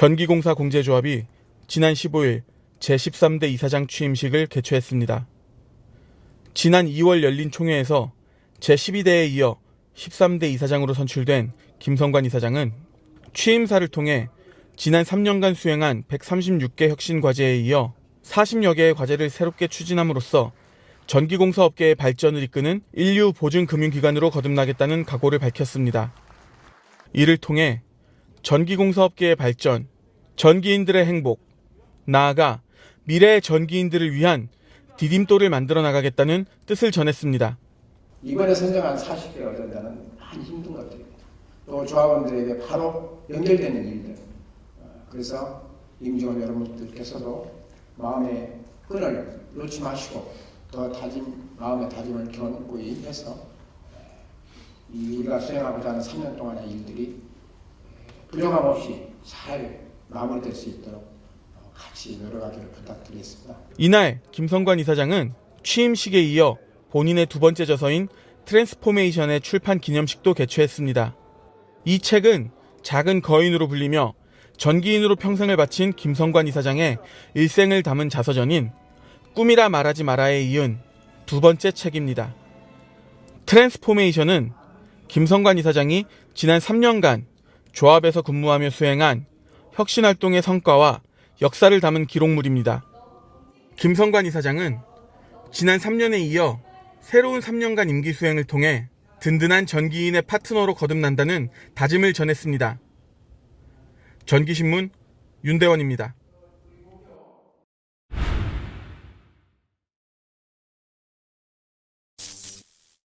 전기공사 공제조합이 지난 15일 제13대 이사장 취임식을 개최했습니다. 지난 2월 열린 총회에서 제12대에 이어 13대 이사장으로 선출된 김성관 이사장은 취임사를 통해 지난 3년간 수행한 136개 혁신 과제에 이어 40여 개의 과제를 새롭게 추진함으로써 전기공사 업계의 발전을 이끄는 인류 보증 금융기관으로 거듭나겠다는 각오를 밝혔습니다. 이를 통해 전기공사 업계의 발전, 전기인들의 행복, 나아가 미래의 전기인들을 위한 디딤돌을 만들어 나가겠다는 뜻을 전했습니다. 이번에 선정한 40개 얻은 데는 많이 힘든 것들입니다. 또 조합원들에게 바로 연결되는 일들. 어, 그래서 임직원 여러분들께서도 마음의 끈을 놓지 마시고 더 다짐, 마음의 다짐을 견고히 해서 이 우리가 수행하고자 하는 3년 동안의 일들이 부정함 없이 잘 마무리될 수 있도록 어, 같이 노력하기를 부탁드리겠습니다. 이날 김성관 이사장은 취임식에 이어 본인의 두 번째 저서인 트랜스포메이션의 출판 기념식도 개최했습니다. 이 책은 작은 거인으로 불리며 전기인으로 평생을 바친 김성관 이사장의 일생을 담은 자서전인 꿈이라 말하지 마라에 이은 두 번째 책입니다. 트랜스포메이션은 김성관 이사장이 지난 3년간 조합에서 근무하며 수행한 혁신 활동의 성과와 역사를 담은 기록물입니다. 김성관 이사장은 지난 3년에 이어 새로운 3년간 임기 수행을 통해 든든한 전기인의 파트너로 거듭난다는 다짐을 전했습니다. 전기신문 윤대원입니다.